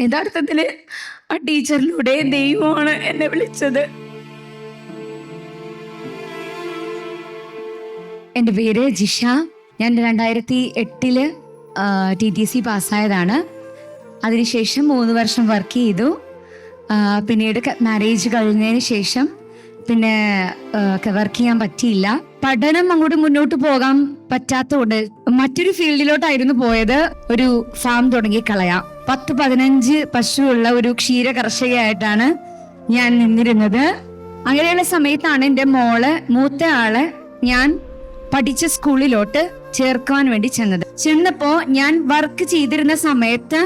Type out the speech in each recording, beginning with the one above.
യഥാർത്ഥത്തിൽ ആ ടീച്ചറിലൂടെ ദൈവമാണ് എന്നെ വിളിച്ചത്. എന്റെ പേര് ജിഷ. ഞാൻ രണ്ടായിരത്തി എട്ടിൽ ടി ടി സി പാസ്സായതാണ്. അതിനുശേഷം മൂന്ന് വർഷം വർക്ക് ചെയ്തു. പിന്നീട് മാരേജ് കഴിഞ്ഞതിന് ശേഷം പിന്നെ വർക്ക് ചെയ്യാൻ പറ്റിയില്ല. പഠനം അങ്ങോട്ട് മുന്നോട്ട് പോകാൻ പറ്റാത്തതുകൊണ്ട് മറ്റൊരു ഫീൽഡിലോട്ടായിരുന്നു പോയത്. ഒരു ഫാം തുടങ്ങി കളയാം. പത്ത് പതിനഞ്ച് പശുവുള്ള ഒരു ക്ഷീര കർഷകയായിട്ടാണ് ഞാൻ നിന്നിരുന്നത്. അങ്ങനെയുള്ള സമയത്താണ് എന്റെ മോൾ മൂത്ത ആൾ ഞാൻ പഠിച്ച സ്കൂളിലോട്ട് ചേർക്കുവാൻ വേണ്ടി ചെന്നത്. ചെന്നപ്പോ ഞാൻ വർക്ക് ചെയ്തിരുന്ന സമയത്ത്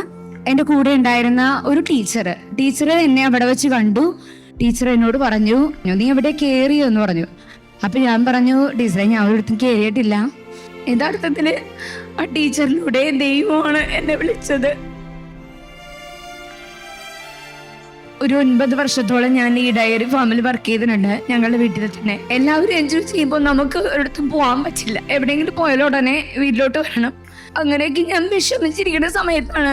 എന്റെ കൂടെ ഉണ്ടായിരുന്ന ഒരു ടീച്ചർ ടീച്ചർ എന്നെ അവിടെ വെച്ച് കണ്ടു. ടീച്ചർ എന്നോട് പറഞ്ഞു നീ എവിടെ കയറിയോ എന്ന് പറഞ്ഞു. അപ്പൊ ഞാൻ പറഞ്ഞു ടീച്ചറെ ഞാൻ ഒരിടത്തും കയറിയിട്ടില്ല യഥാർത്ഥത്തിൽ ആ ടീച്ചറിലൂടെ ദൈവമാണ് എന്നെ വിളിച്ചത്. ഒരു ഒൻപത് വർഷത്തോളം ഞാൻ ഈ ഡയറി ഫാമിൽ വർക്ക് ചെയ്തിട്ടുണ്ട് ഞങ്ങളുടെ വീട്ടിൽ തന്നെ. എല്ലാവരും എൻജോയ് ചെയ്യുമ്പോൾ നമുക്ക് ഒരിടത്തും പോകാൻ പറ്റില്ല. എവിടെയെങ്കിലും പോയാലും ഉടനെ വീട്ടിലോട്ട് വരണം. അങ്ങനെയൊക്കെ ഞാൻ വിഷമിച്ചിരിക്കുന്ന സമയത്താണ്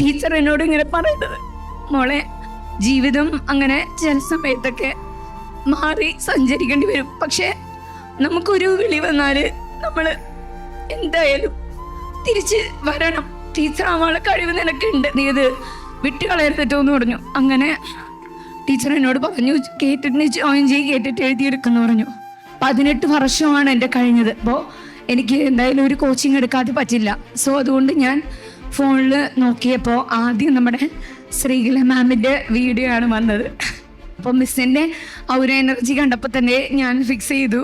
ടീച്ചർ എന്നോട് ഇങ്ങനെ പറയുന്നത്. മോളെ ജീവിതം അങ്ങനെ ചില സമയത്തൊക്കെ മാറി സഞ്ചരിക്കേണ്ടി വരും. പക്ഷെ നമുക്കൊരു വിളി വന്നാൽ നമ്മൾ എന്തായാലും തിരിച്ച് വരണം. ടീച്ചർ ആവാനുള്ള കഴിവ് നിനക്കുണ്ട്. നീ ഇത് വിട്ടുകളയരുതട്ടോ എന്ന് പറഞ്ഞു. അങ്ങനെ ടീച്ചർ എന്നോട് പറഞ്ഞു കേട്ടിട്ട് ജോയിൻ ചെയ്ത് കേട്ടിട്ട് എഴുതിയെടുക്കുന്നു പറഞ്ഞു. പതിനെട്ട് വർഷമാണ് എന്റെ കഴിഞ്ഞത്. അപ്പോൾ എനിക്ക് എന്തായാലും ഒരു കോച്ചിങ് എടുക്കാതെ പറ്റില്ല. സോ അതുകൊണ്ട് ഞാൻ ഫോണിൽ നോക്കിയപ്പോൾ ആദ്യം നമ്മുടെ ശ്രീകല മാമിന്റെ വീഡിയോ ആണ് വന്നത് അപ്പോൾ മിസ്സിന്റെ ആ ഒരു എനർജി കണ്ടപ്പോൾ തന്നെ ഞാൻ ഫിക്സ് ചെയ്തു.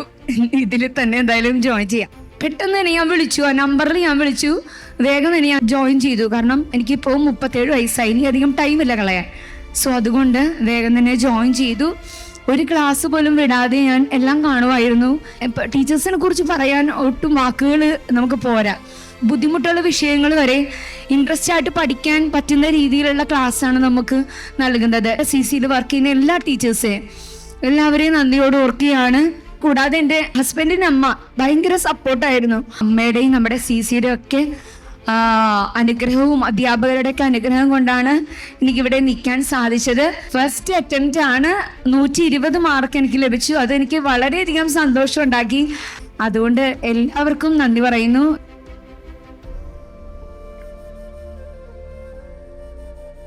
ഇതിൽ തന്നെ എന്തായാലും ജോയിൻ ചെയ്യാം. പെട്ടെന്ന് തന്നെ ഞാൻ വിളിച്ചു ആ നമ്പറിൽ ഞാൻ വിളിച്ചു. വേഗം തന്നെ ഞാൻ ജോയിൻ ചെയ്തു. കാരണം എനിക്കിപ്പോൾ മുപ്പത്തേഴ് വയസ്സായി. ഇനി അധികം ടൈം ഇല്ല കളയാൻ. സോ അതുകൊണ്ട് വേഗം തന്നെ ജോയിൻ ചെയ്തു. ഒരു ക്ലാസ് പോലും വിടാതെ ഞാൻ എല്ലാം കാണുമായിരുന്നു. ടീച്ചേഴ്സിനെ കുറിച്ച് പറയാൻ ഒട്ടും വാക്കുകൾ നമുക്ക് പോരാ. ബുദ്ധിമുട്ടുള്ള വിഷയങ്ങൾ വരെ ഇൻട്രസ്റ്റ് ആയിട്ട് പഠിക്കാൻ പറ്റുന്ന രീതിയിലുള്ള ക്ലാസ്സാണ് നമുക്ക് നൽകുന്നത്. സി സിയിൽ വർക്ക് ചെയ്യുന്ന എല്ലാ ടീച്ചേഴ്സെയും എല്ലാവരെയും നന്ദിയോട് ഓർക്കുകയാണ്. കൂടാതെ എന്റെ ഹസ്ബൻഡിന്റെ അമ്മ ഭയങ്കര സപ്പോർട്ടായിരുന്നു അമ്മയുടെയും നമ്മുടെ സി സിയുടെ ഒക്കെ അനുഗ്രഹവും അധ്യാപകരുടെ ഒക്കെ അനുഗ്രഹം കൊണ്ടാണ് എനിക്കിവിടെ നിൽക്കാൻ സാധിച്ചത്. ഫസ്റ്റ് അറ്റംപ്റ്റ് ആണ്. നൂറ്റി ഇരുപത് മാർക്ക് എനിക്ക് ലഭിച്ചു. അതെനിക്ക് വളരെയധികം സന്തോഷം ഉണ്ടാക്കി അതുകൊണ്ട് എല്ലാവർക്കും നന്ദി പറയുന്നു.